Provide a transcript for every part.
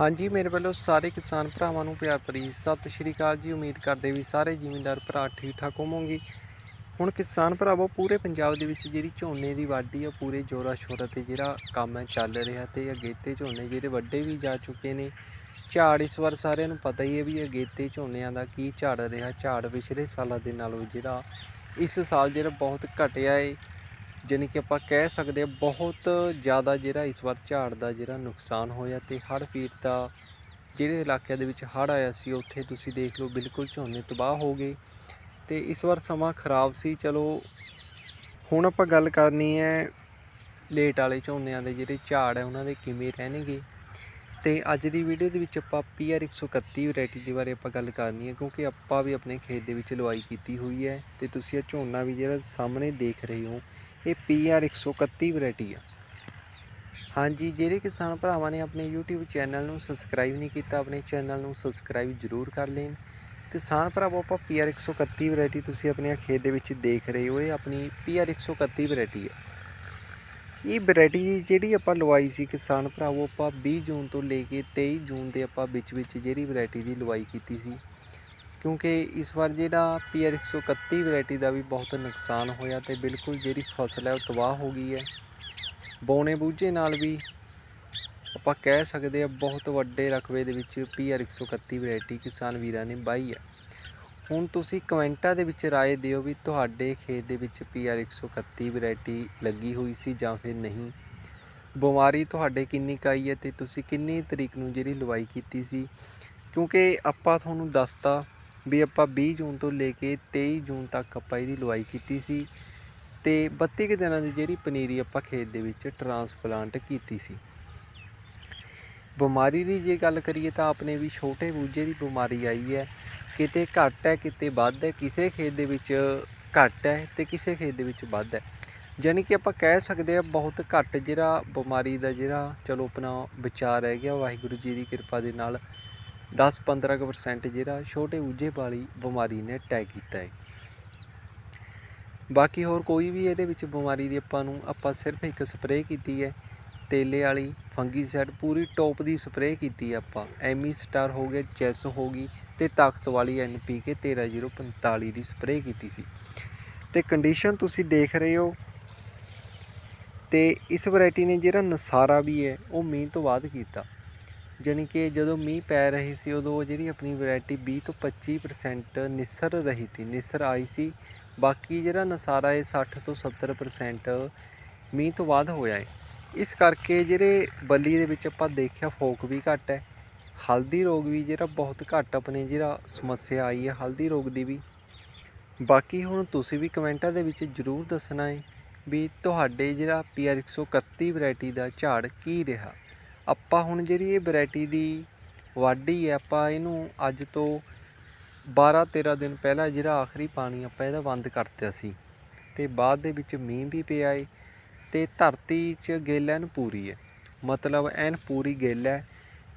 ਹਾਂਜੀ, ਮੇਰੇ ਵੱਲੋਂ ਸਾਰੇ ਕਿਸਾਨ ਭਰਾਵਾਂ ਨੂੰ ਪਿਆਰ ਭਰੀ ਸਤਿ ਸ਼੍ਰੀ ਅਕਾਲ ਜੀ। ਉਮੀਦ ਕਰਦੇ ਵੀ ਸਾਰੇ ਜ਼ਿਮੀਂਦਾਰ ਭਰਾ ਠੀਕ ਠਾਕ ਹੋਵੋਗੇ। ਹੁਣ ਕਿਸਾਨ ਭਰਾਵੋ, ਪੂਰੇ ਪੰਜਾਬ ਦੇ ਵਿੱਚ ਜਿਹੜੀ ਝੋਨੇ ਦੀ ਵਾਢੀ ਆ ਪੂਰੇ ਜੋਰਾ ਸ਼ੋਰਾ ਤੇ ਜਿਹੜਾ ਕੰਮ ਹੈ, ਚੱਲ ਰਿਹਾ ਤੇ ਅਗੇਤੇ ਝੋਨੇ ਜਿਹੜੇ ਵੱਡੇ ਵੀ ਜਾ ਚੁੱਕੇ ਨੇ। ਝਾੜ ਇਸ ਵਾਰ ਸਾਰਿਆਂ ਨੂੰ ਪਤਾ ਹੀ ਹੈ ਵੀ ਅਗੇਤੇ ਝੋਨਿਆਂ ਦਾ ਕੀ ਝਾੜ ਰਿਹਾ। ਝਾੜ ਪਿਛਲੇ ਸਾਲਾਂ ਦੇ ਨਾਲੋਂ ਜਿਹੜਾ ਇਸ ਸਾਲ ਜਿਹੜਾ ਬਹੁਤ ਘਟਿਆ ਏ। ਜਾਣੀ ਕਿ ਆਪਾਂ ਕਹਿ ਸਕਦੇ ਹਾਂ ਬਹੁਤ ਜ਼ਿਆਦਾ ਜਿਹੜਾ ਇਸ ਵਾਰ ਝਾੜ ਦਾ ਜਿਹੜਾ ਨੁਕਸਾਨ ਹੋਇਆ ਤੇ ਹੜ੍ਹ ਪੀੜ ਦਾ ਜਿਹੜੇ ਇਲਾਕਿਆਂ ਦੇ ਵਿੱਚ ਹੜ੍ਹ ਆਇਆ ਸੀ, ਉੱਥੇ ਤੁਸੀਂ ਦੇਖ ਲਓ ਬਿਲਕੁਲ ਝੋਨੇ ਤਬਾਹ ਹੋ ਗਏ ਤੇ ਇਸ ਵਾਰ ਸਮਾਂ ਖਰਾਬ ਸੀ। ਚਲੋ, ਹੁਣ ਆਪਾਂ ਗੱਲ ਕਰਨੀ ਹੈ ਲੇਟ ਵਾਲੇ ਝੋਨਿਆਂ ਦੇ ਜਿਹੜੇ ਝਾੜ ਹੈ, ਉਹਨਾਂ ਦੇ ਕਿਵੇਂ ਰਹਿਣਗੇ ਤੇ ਅੱਜ ਦੀ ਵੀਡੀਓ ਦੇ ਵਿੱਚ ਆਪਾਂ PR 131 ਵੈਰਾਈਟੀ ਦੇ ਬਾਰੇ ਆਪਾਂ ਗੱਲ ਕਰਨੀ ਹੈ, ਕਿਉਂਕਿ ਆਪਾਂ ਵੀ ਆਪਣੇ ਖੇਤ ਦੇ ਵਿੱਚ ਲਵਾਈ ਕੀਤੀ ਹੋਈ ਹੈ ਤੇ ਤੁਸੀਂ ਇਹ ਝੋਨਾ ਵੀ ਜਿਹੜਾ ਸਾਹਮਣੇ ਦੇਖ ਰਹੇ ਹੋ ਇਹ PR 131 ਵੈਰਾਈਟੀ ਆ। ਹਾਂਜੀ, ਜਿਹੜੇ ਕਿਸਾਨ ਭਰਾਵਾਂ ਨੇ ਆਪਣੇ YouTube ਚੈਨਲ ਨੂੰ ਸਬਸਕ੍ਰਾਈਬ ਨਹੀਂ ਕੀਤਾ, ਆਪਣੇ ਚੈਨਲ ਨੂੰ ਸਬਸਕ੍ਰਾਈਬ ਜ਼ਰੂਰ ਕਰ ਲੈਣ। ਕਿਸਾਨ ਭਰਾਵੋ, ਆਪਾਂ PR 131 ਵੈਰਾਈਟੀ ਤੁਸੀਂ ਆਪਣੇ ਖੇਤ ਦੇ ਵਿੱਚ ਦੇਖ ਰਹੇ ਹੋ, ਇਹ ਆਪਣੀ PR 131 ਵੈਰਾਈਟੀ ਹੈ ਇਹ ਵੈਰਾਈਟੀ ਜਿਹੜੀ ਆਪਾਂ ਲਵਾਈ ਸੀ ਕਿਸਾਨ ਭਰਾਵੋ, ਆਪਾਂ 20 ਜੂਨ ਤੋਂ ਲੈ ਕੇ 23 ਜੂਨ ਦੇ ਆਪਾਂ ਵਿੱਚ ਵਿੱਚ ਜਿਹੜੀ ਵੈਰਾਈਟੀ ਦੀ ਲਵਾਈ ਕੀਤੀ ਸੀ। ਕਿਉਂਕਿ ਇਸ ਵਾਰ ਜਿਹੜਾ PR 131 ਵੈਰਾਈਟੀ ਦਾ ਵੀ ਬਹੁਤ ਨੁਕਸਾਨ ਹੋਇਆ ਤੇ ਬਿਲਕੁਲ ਜਿਹੜੀ ਫਸਲ ਹੈ ਉਹ ਤਬਾਹ ਹੋ ਗਈ ਹੈ ਬੌਣੇ ਬੂਝੇ ਨਾਲ ਵੀ ਆਪਾਂ ਕਹਿ ਸਕਦੇ ਆ ਬਹੁਤ ਵੱਡੇ ਰਕਬੇ ਦੇ ਵਿੱਚ PR 131 ਵੈਰਾਈਟੀ ਕਿਸਾਨ ਵੀਰਾਂ ਨੇ ਵਾਹੀ ਹੈ ਹੁਣ ਤੁਸੀਂ ਕਮੈਂਟਾਂ ਦੇ ਵਿੱਚ رائے ਦਿਓ ਵੀ ਤੁਹਾਡੇ ਖੇਤ ਦੇ ਵਿੱਚ PR 131 ਵੈਰਾਈਟੀ ਲੱਗੀ ਹੋਈ ਸੀ ਜਾਂ ਫਿਰ ਨਹੀਂ ਬਿਮਾਰੀ ਤੁਹਾਡੇ ਕਿੰਨੀ ਕੁ ਆਈ ਹੈ ਤੇ ਤੁਸੀਂ ਕਿੰਨੀ ਤਰੀਕ ਨੂੰ ਜਿਹੜੀ ਲਵਾਈ ਕੀਤੀ ਸੀ ਕਿਉਂਕਿ ਆਪਾਂ ਤੁਹਾਨੂੰ ਦੱਸਤਾ ਵੀ ਆਪਾਂ 20 ਜੂਨ ਤੋਂ ਲੈ ਕੇ 23 ਜੂਨ ਤੱਕ ਆਪਾਂ ਇਹਦੀ ਲਵਾਈ ਕੀਤੀ ਸੀ ਤੇ 32 ਕੁ ਦਿਨਾਂ ਦੀ ਜਿਹੜੀ ਪਨੀਰੀ ਆਪਾਂ ਖੇਤ ਦੇ ਵਿੱਚ ਟਰਾਂਸਪਲਾਂਟ ਕੀਤੀ ਸੀ। ਬਿਮਾਰੀ ਦੀ ਜੇ ਗੱਲ ਕਰੀਏ ਤਾਂ ਆਪਣੇ ਵੀ ਛੋਟੇ ਬੂਝੇ ਦੀ ਬਿਮਾਰੀ ਆਈ ਹੈ, ਕਿਤੇ ਘੱਟ ਹੈ, ਕਿਤੇ ਵੱਧ ਹੈ, ਕਿਸੇ ਖੇਤ ਦੇ ਵਿੱਚ ਘੱਟ ਹੈ ਤੇ ਕਿਸੇ ਖੇਤ ਦੇ ਵਿੱਚ ਵੱਧ ਹੈ। ਯਾਨੀ ਕਿ ਆਪਾਂ ਕਹਿ ਸਕਦੇ ਆ ਬਹੁਤ ਘੱਟ ਜਿਹੜਾ ਬਿਮਾਰੀ ਦਾ ਜਿਹੜਾ ਚਲੋ ਆਪਣਾ ਵਿਚਾਰ ਰਹਿ ਗਿਆ, ਵਾਹਿਗੁਰੂ ਜੀ ਦੀ ਕਿਰਪਾ ਦੇ ਨਾਲ 10-15% ਜਿਹੜਾ ਛੋਟੇ ਉਜੇ ਵਾਲੀ ਬਿਮਾਰੀ ਨੇ ਅਟੈਕ ਕੀਤਾ ਹੈ। ਬਾਕੀ ਹੋਰ ਕੋਈ ਵੀ ਇਹਦੇ ਵਿੱਚ ਬਿਮਾਰੀ ਦੀ ਆਪਾਂ ਨੂੰ, ਆਪਾਂ ਸਿਰਫ ਇੱਕ ਸਪਰੇਅ ਕੀਤੀ ਹੈ, ਤੇਲੇ ਵਾਲੀ ਫੰਗੀਸਾਈਡ ਪੂਰੀ ਟੌਪ ਦੀ ਸਪਰੇਅ ਕੀਤੀ ਹੈ ਆਪਾਂ। ਐਮੀ ਸਟਾਰ ਹੋ ਗਿਆ, ਚੈਸ ਹੋ ਗਈ ਤੇ ਤਾਕਤ ਵਾਲੀ ਐਨਪੀਕੇ 13045 ਦੀ ਸਪਰੇਅ ਕੀਤੀ ਸੀ। ਤੇ ਕੰਡੀਸ਼ਨ ਤੁਸੀਂ ਦੇਖ ਰਹੇ ਹੋ ਤੇ ਇਸ ਵੈਰਾਈਟੀ ਨੇ ਜਿਹੜਾ ਨਸਾਰਾ ਵੀ ਹੈ, ਉਹ ਮੀਂਹ ਤੋਂ ਬਾਅਦ ਕੀਤਾ। ਜਾਣੀ ਕਿ ਜਦੋਂ ਮੀਂਹ ਪੈ ਰਹੇ ਸੀ, ਉਦੋਂ ਜਿਹੜੀ ਆਪਣੀ ਵੈਰਾਈਟੀ 20 ਤੋਂ 25% ਨਿਸਰ ਰਹੀ ਸੀ, ਨਿਸਰ ਆਈ ਸੀ। ਬਾਕੀ ਜਿਹੜਾ ਨਸਾਰਾ ਹੈ 60 ਤੋਂ 70% ਮੀਂਹ ਤੋਂ ਬਾਅਦ ਹੋਇਆ ਹੈ। ਇਸ ਕਰਕੇ ਜਿਹੜੇ ਬੱਲੀ ਦੇ ਵਿੱਚ ਆਪਾਂ ਦੇਖਿਆ, ਫੋਕ ਵੀ ਘੱਟ ਹੈ। ਹਲਦੀ ਰੋਗ ਵੀ ਜਿਹੜਾ ਬਹੁਤ ਘੱਟ ਆਪਣੇ ਜਿਹੜਾ ਸਮੱਸਿਆ ਆਈ ਹੈ, ਹਲਦੀ ਰੋਗ ਦੀ ਵੀ। ਬਾਕੀ ਹੁਣ ਤੁਸੀਂ ਵੀ ਕਮੈਂਟਾਂ ਦੇ ਵਿੱਚ ਜਰੂਰ ਦੱਸਣਾ ਹੈ ਵੀ ਤੁਹਾਡੇ ਜਿਹੜਾ PR 131 ਵੈਰਾਈਟੀ ਦਾ ਝਾੜ ਕੀ ਰਿਹਾ। ਆਪਾਂ ਹੁਣ ਜਿਹੜੀ ਇਹ ਵੈਰਾਈਟੀ ਦੀ ਵਾਢੀ ਹੈ, ਆਪਾਂ ਇਹਨੂੰ ਅੱਜ ਤੋਂ 12 13 ਦਿਨ ਪਹਿਲਾਂ ਜਿਹੜਾ ਆਖਰੀ ਪਾਣੀ ਆਪਾਂ ਇਹਦਾ ਬੰਦ ਕਰਤਾ ਸੀ ਤੇ ਬਾਅਦ ਦੇ ਵਿੱਚ ਮੀਂਹ ਵੀ ਪਿਆ ਏ ਤੇ ਧਰਤੀ 'ਚ ਗਿੱਲ ਐਨ ਪੂਰੀ ਹੈ ਮਤਲਬ ਐਨ ਪੂਰੀ ਗਿੱਲ ਹੈ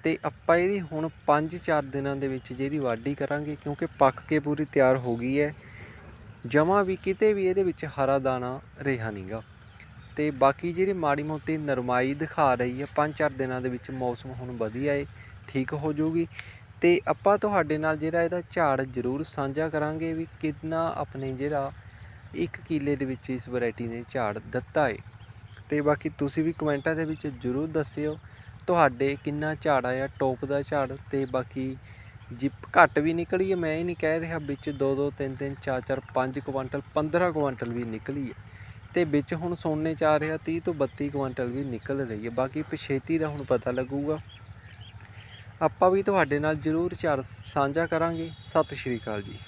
ਤੇ ਆਪਾਂ ਇਹਦੀ ਹੁਣ 5-4 ਦਿਨਾਂ ਦੇ ਵਿੱਚ ਜਿਹੜੀ ਵਾਢੀ ਕਰਾਂਗੇ ਕਿਉਂਕਿ ਪੱਕ ਕੇ ਪੂਰੀ ਤਿਆਰ ਹੋ ਗਈ ਹੈ ਜਮਾ ਵੀ ਕਿਤੇ ਵੀ ਇਹਦੇ ਵਿੱਚ ਹਰਾ ਦਾਣਾ ਰਿਹਾ ਨਹੀਂਗਾ ਤੇ ਬਾਕੀ ਜਿਹੜੀ ਮਾੜੀ ਮੋਟੀ ਨਰਮਾਈ ਦਿਖਾ ਰਹੀ ਹੈ 5-4 ਦਿਨਾਂ ਦੇ ਵਿੱਚ ਮੌਸਮ ਹੁਣ ਵਧੀਆ ਏ, ਠੀਕ ਹੋ ਜਾਊਗੀ। ਤੇ ਆਪਾਂ ਤੁਹਾਡੇ ਨਾਲ ਜਿਹੜਾ ਇਹਦਾ ਝਾੜ ਜ਼ਰੂਰ ਸਾਂਝਾ ਕਰਾਂਗੇ ਵੀ ਕਿੰਨਾ ਆਪਣੇ ਜਿਹੜਾ ਇੱਕ ਕਿੱਲੇ ਦੇ ਵਿੱਚ ਇਸ ਵੈਰਾਈਟੀ ਨੇ ਝਾੜ ਦਿੱਤਾ ਏ। ਤੇ ਬਾਕੀ ਤੁਸੀਂ ਵੀ ਕਮੈਂਟਾਂ ਦੇ ਵਿੱਚ ਜ਼ਰੂਰ ਦੱਸਿਓ, ਤੁਹਾਡੇ ਕਿੰਨਾ ਝਾੜ ਆਇਆ, ਟੌਪ ਦਾ ਝਾੜ ਤੇ ਬਾਕੀ ਜਿਪ ਘੱਟ ਵੀ ਨਿਕਲੀ ਹੈ, ਮੈਂ ਇਹ ਨਹੀਂ ਕਹਿ ਰਿਹਾ ਵਿੱਚ 2 2 3 3 4 4 5 ਕੁਆਂਟਲ 15 ਕੁਆਂਟਲ ਵੀ ਨਿਕਲੀ ਹੈ। ਤੇ ਵਿੱਚ ਹੁਣ ਸੋਨੇ ਚ ਆ ਰਿਹਾ 30 ਤੋਂ 32 ਕੁਆਂਟਲ ਵੀ ਨਿਕਲ ਰਹੀ ਹੈ। ਬਾਕੀ ਪਛੇਤੀ ਦਾ ਹੁਣ ਪਤਾ ਲੱਗੂਗਾ। ਆਪਾਂ ਵੀ ਤੁਹਾਡੇ ਨਾਲ ਜ਼ਰੂਰ ਚਾਰ ਸਾਂਝਾ ਕਰਾਂਗੇ। ਸਤਿ ਸ਼੍ਰੀ ਅਕਾਲ ਜੀ।